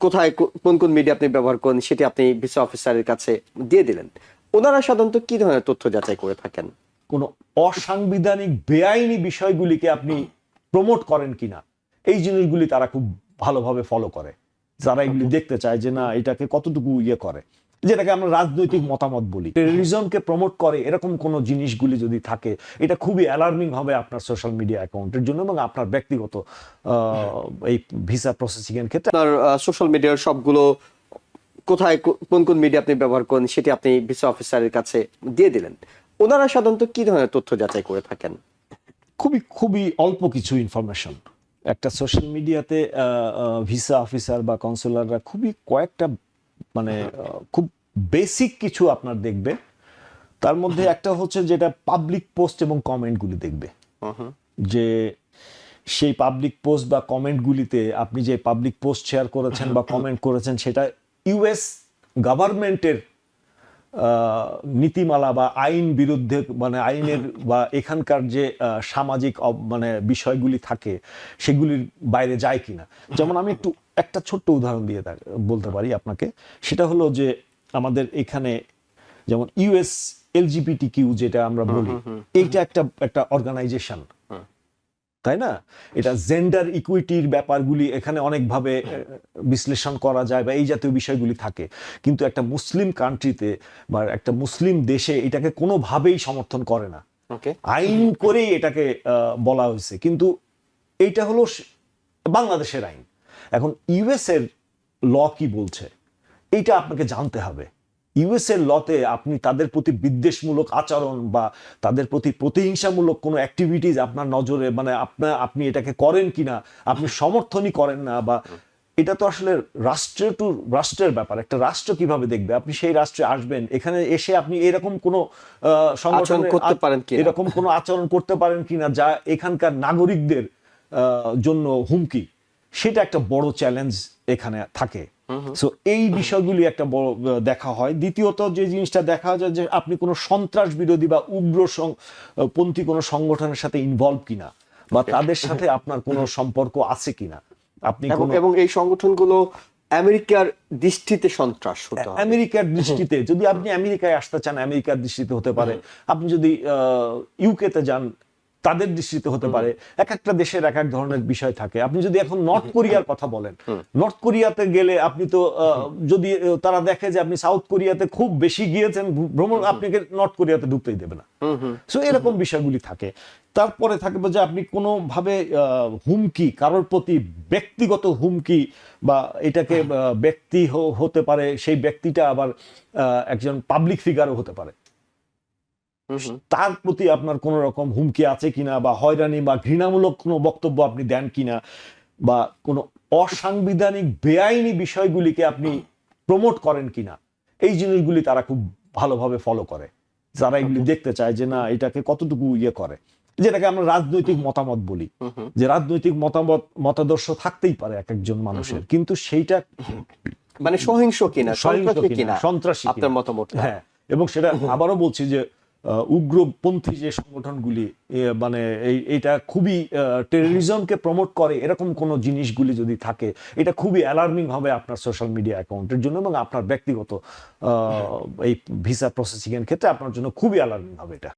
কোথায় কোন কোন মিডিয়া আপনি ব্যবহার করেন, সেটি আপনি ভিসা অফিসারের কাছে দিয়ে দিলেন। ওনারা সাধারণত কি ধরনের তথ্য যাচাই করে থাকেন? কোন অসাংবিধানিক, বেআইনি বিষয়গুলিকে আপনি প্রমোট করেন কিনা, এই জিনিসগুলি তারা খুব ভালোভাবে ফলো করে। যারা এগুলি দেখতে চায় যে না, এটাকে কতটুকু ইয়ে করে। যেটাকে আমরা রাজনৈতিক মতামত বলি। টেরোরিজমকে প্রমোট করে এরকম কোনো জিনিসগুলি যদি থাকে এটা খুবই অ্যালার্মিং হবে আপনার সোশ্যাল মিডিয়া অ্যাকাউন্টের জন্য এবং আপনার ব্যক্তিগত এই ভিসা প্রসেসিং এর ক্ষেত্রে। আপনার সোশ্যাল মিডিয়ার সবগুলো কোথায় কোন কোন মিডিয়া আপনি ব্যবহার করেন সেটি আপনি ভিসা অফিসারের কাছে দিয়ে দিলেন। ওনারা সাধারণত কি ধরনের তথ্য যাচাই করে থাকেন? খুবই খুবই অল্প কিছু ইনফরমেশন একটা সোশ্যাল মিডিয়াতে ভিসা অফিসার বা কনসুলাররা খুবই কয়েকটা মানে খুব বেসিক কিছু আপনার দেখবে। তার মধ্যে একটা হচ্ছে যেটা পাবলিক পোস্ট এবং কমেন্টগুলি দেখবে। যে সেই পাবলিক পোস্ট বা কমেন্টগুলিতে আপনি যে পাবলিক পোস্ট শেয়ার করেছেন বা কমেন্ট করেছেন সেটা ইউএস গভর্নমেন্টের নীতিমালা বা আইন বিরুদ্ধে মানে আইনের বা এখানকার যে সামাজিক মানে বিষয়গুলি থাকে সেগুলির বাইরে যায় কিনা। যেমন আমি একটু একটা ছোট্ট উদাহরণ দিয়ে থাক- বলতে পারি আপনাকে। সেটা হলো যে আমাদের এখানে যেমন ইউএস এলজিবিটি কিউ যেটা আমরা বলি এইটা একটা একটা অর্গানাইজেশন তাই না? এটা জেন্ডার ইকুইটির ব্যাপারগুলি এখানে অনেকভাবে বিশ্লেষণ করা যায় বা এই জাতীয় বিষয়গুলি থাকে। কিন্তু একটা মুসলিম কান্ট্রিতে বা একটা মুসলিম দেশে এটাকে কোনোভাবেই সমর্থন করে না। আইন করেই এটাকে আহ, বলা হয়েছে। কিন্তু এইটা হলো বাংলাদেশের আইন। এখন ইউএস এর ল কি বলছে? এইটা আপনাকে জানতে হবে। ইউএস এর লতে আপনি তাদের প্রতি বিদ্বেষমূলক আচরণ বা তাদের প্রতি প্রতিহিংসামূলক কোনো অ্যাক্টিভিটিস আপনার নজরে মানে আপনার আপনি এটাকে করেন কিনা আপনি সমর্থনই করেন না বা এটা তো আসলে রাষ্ট্রের টু রাষ্ট্রের ব্যাপার। একটা রাষ্ট্র কীভাবে দেখবে? আপনি সেই রাষ্ট্রে আসবেন এখানে এসে আপনি এরকম কোনো আহ, সংগঠনের করতে পারেন কিনা? এরকম কোনো আচরণ করতে পারেন কিনা যা এখানকার নাগরিকদের আহ, জন্য হুমকি? সেটা একটা বড় চ্যালেঞ্জ এখানে থাকে। সো এই বিষয়গুলি একটা বড় দেখা হয়। দ্বিতীয়ত যে জিনিসটা দেখা যায় যে আপনি কোনো সন্ত্রাস বিরোধী বা উগ্র পন্থী কোনো সংগঠনের সাথে ইনভলভ কিনা বা তাদের সাথে আপনার কোনো সম্পর্ক আছে কিনা? আপনি এবং এই সংগঠনগুলো আমেরিকার দৃষ্টিতে সন্ত্রাস হতে আমেরিকার দৃষ্টিতে যদি আপনি আমেরিকায় আসতে চান আমেরিকার দৃষ্টিতে হতে পারে। আপনি যদি ইউকেতে যান তাদের দৃষ্টিতে হতে পারে। এক একটা দেশের এক এক ধরনের বিষয় থাকে। আপনি যদি এখন নর্থ কোরিয়ার কথা বলেন নর্থ কোরিয়াতে গেলে আপনি তো যদি তারা দেখে যে আপনি সাউথ কোরিয়াতে খুব বেশি গিয়েছেন ভ্রমণ আপনাকে নর্থ কোরিয়াতে ঢুকতেই দেবে না। সো এরকম বিষয়গুলি থাকে। তারপরে থাকবে যে আপনি কোনোভাবে আহ, হুমকি কারোর প্রতি ব্যক্তিগত হুমকি বা এটাকে ব্যক্তি হতে পারে সেই ব্যক্তিটা আবার একজন পাবলিক ফিগারও হতে পারে। তার প্রতি আপনার কোনো রকম হুমকি আছে কিনা বা হয়রানি বা ঘৃণামূলক কোনো বক্তব্য আপনি দেন কিনা বা কোনো অসাংবিধানিক বেআইনি বিষয়গুলিকে আপনি প্রমোট করেন কিনা এই জিনিসগুলি তারা খুব ভালোভাবে ফলো করে। যারা এগুলি দেখতে চায় যে না এটাকে কতটুকু ইয়ে করে। যেটাকে আমরা রাজনৈতিক মতামত বলি। যে রাজনৈতিক মতামত মতাদর্শ থাকতেই পারে এক একজন মানুষের কিন্তু সেইটা মানে সহিংস কিনা সহিংস কিনা, সন্ত্রাসী আপনার মতামত হ্যাঁ এবং সেটা আবারও বলছি যে উগ্রপন্থী যে সংগঠনগুলি মানে এই এটা খুবই টেরোরিজমকে প্রমোট করে এরকম কোন জিনিসগুলি যদি থাকে, এটা খুবই অ্যালার্মিং হবে আপনার সোশ্যাল মিডিয়া অ্যাকাউন্টের জন্য এবং আপনার ব্যক্তিগত এই ভিসা প্রসেসিংয়ের ক্ষেত্রে আপনার জন্য খুবই অ্যালার্মিং হবে এটা।